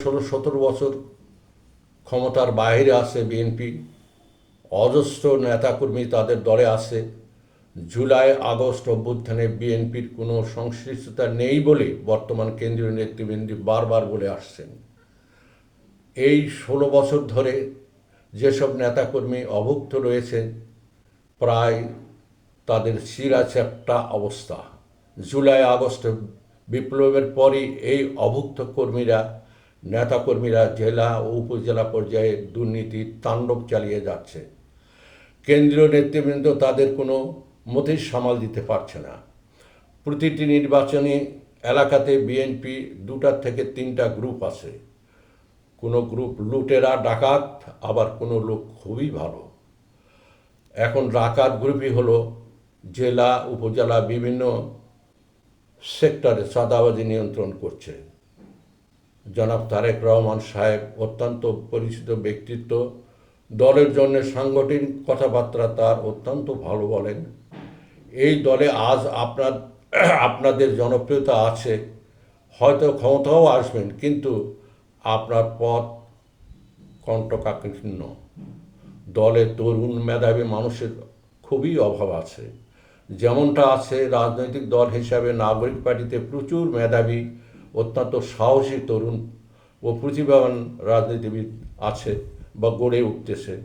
ষোলো, সতেরো বছর ক্ষমতার বাইরে আছে বিএনপি। অজস্র নেতাকর্মী তাদের দলে আছে। জুলাই, আগস্ট অভ্যুত্থানে বিএনপির কোনো সংশ্লিষ্টতা নেই বলে বর্তমান কেন্দ্রীয় নেতৃবৃন্দ বারবার বলে আসছেন। এই ষোলো বছর ধরে যেসব নেতাকর্মী অভুক্ত রয়েছে, প্রায় তাদের চিরাচাপটা অবস্থা। জুলাই, আগস্ট বিপ্লবের পরই এই অভুক্ত কর্মীরা নেতাকর্মীরা জেলা ও উপজেলা পর্যায়ে দুর্নীতির তাণ্ডব চালিয়ে যাচ্ছে। কেন্দ্রীয় নেতৃবৃন্দ তাদের কোনো মতেই সামাল দিতে পারছে না। প্রতিটি নির্বাচনী এলাকাতে বিএনপি দুটার থেকে তিনটা গ্রুপ আছে। কোনো গ্রুপ লুটেরা, ডাকাত, আবার কোনো লোক খুবই ভালো। এখন ডাকাত গ্রুপই হলো জেলা, উপজেলা বিভিন্ন সেক্টরে চাঁদাবাজি নিয়ন্ত্রণ করছে। জনাব তারেক রহমান সাহেব অত্যন্ত পরিচিত ব্যক্তিত্ব। দলের জন্য সাংগঠনিক কথাবার্তা তার অত্যন্ত ভালো বলেন। এই দলে আজ আপনার, আপনাদের জনপ্রিয়তা আছে। হয়তো ক্ষমতাও আসবেন, কিন্তু আপনার পথ কণ্ঠকাকীর্ণ দলে তরুণ মেধাবী মানুষের খুবই অভাব আছে। যেমনটা আছে, রাজনৈতিক দল হিসাবে নাগরিক পার্টিতে প্রচুর মেধাবী অত্যন্ত সাহসী তরুণ ও প্রতিভাবান রাজনীতিবিদ আছে বা গড়ে উঠতেছে।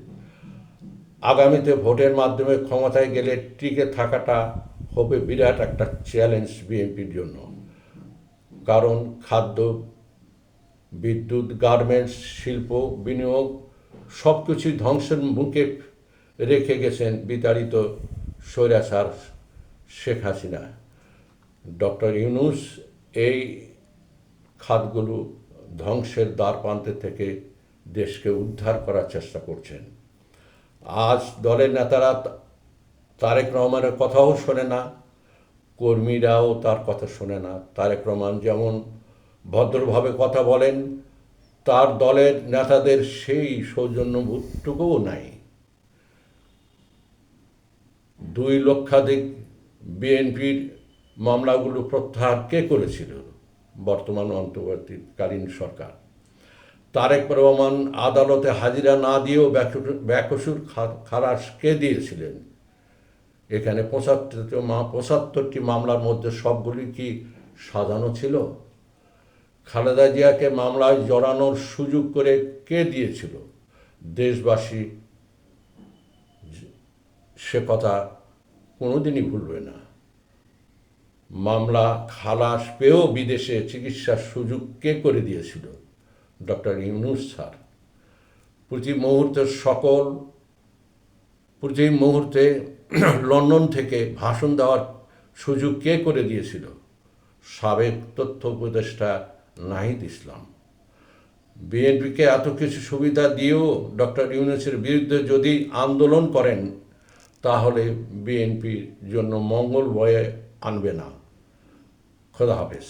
আগামীতে ভোটের মাধ্যমে ক্ষমতায় গেলে টিকে থাকাটা হবে বিরাট একটা চ্যালেঞ্জ বিএনপির জন্য। কারণ খাদ্য, বিদ্যুৎ গার্মেন্টস শিল্প, বিনিয়োগ সব কিছুই ধ্বংসের মুখে রেখে গেছেন বিতাড়িত স্বৈরাচার শেখ হাসিনা। ডক্টর ইউনুস এই খাতগুলো ধ্বংসের দ্বার প্রান্তে থেকে দেশকে উদ্ধার করার চেষ্টা করছেন। আজ দলের নেতারা তারেক রহমানের কথাও শোনে না, কর্মীরাও তার কথা শোনে না। তারেক রহমান যেমন ভদ্রভাবে কথা বলেন, তার দলের নেতাদের সেই সৌজন্যবোধটুকুও নাই। দুই লক্ষাধিক বিএনপির মামলাগুলো প্রত্যাহার কে করেছিল? বর্তমান অন্তর্বর্তীকালীন সরকার। তারেক রহমান আদালতে হাজিরা না দিয়েও ব্যাকসুর- ব্যাকসুর খা- খালাস কে দিয়েছিলেন? এখানে পঁচাত্তরটি মা পঁচাত্তরটি মামলার মধ্যে সবগুলি কি সাজানো ছিল? খালেদা জিয়াকে মামলায় জড়ানোর সুযোগ করে কে দিয়েছিল? দেশবাসী সে কথা কোনোদিনই ভুলবে না। মামলা, খালাস পেয়েও বিদেশে চিকিৎসার সুযোগ কে করে দিয়েছিল? Doctor Yunus sir. প্রতি মুহূর্তের সকল, প্রতি মুহূর্তে লন্ডন থেকে ভাষণ দেওয়ার সুযোগ কে করে দিয়েছিল? সাবেক তথ্য উপদেষ্টা নাহিদ ইসলাম। বিএনপিকে এত কিছু সুবিধা দিয়েও ডক্টর ইউনুসের বিরুদ্ধে যদি আন্দোলন করেন, তাহলে বিএনপির জন্য মঙ্গল বয়ে আনবে না। খোদা হাফেজ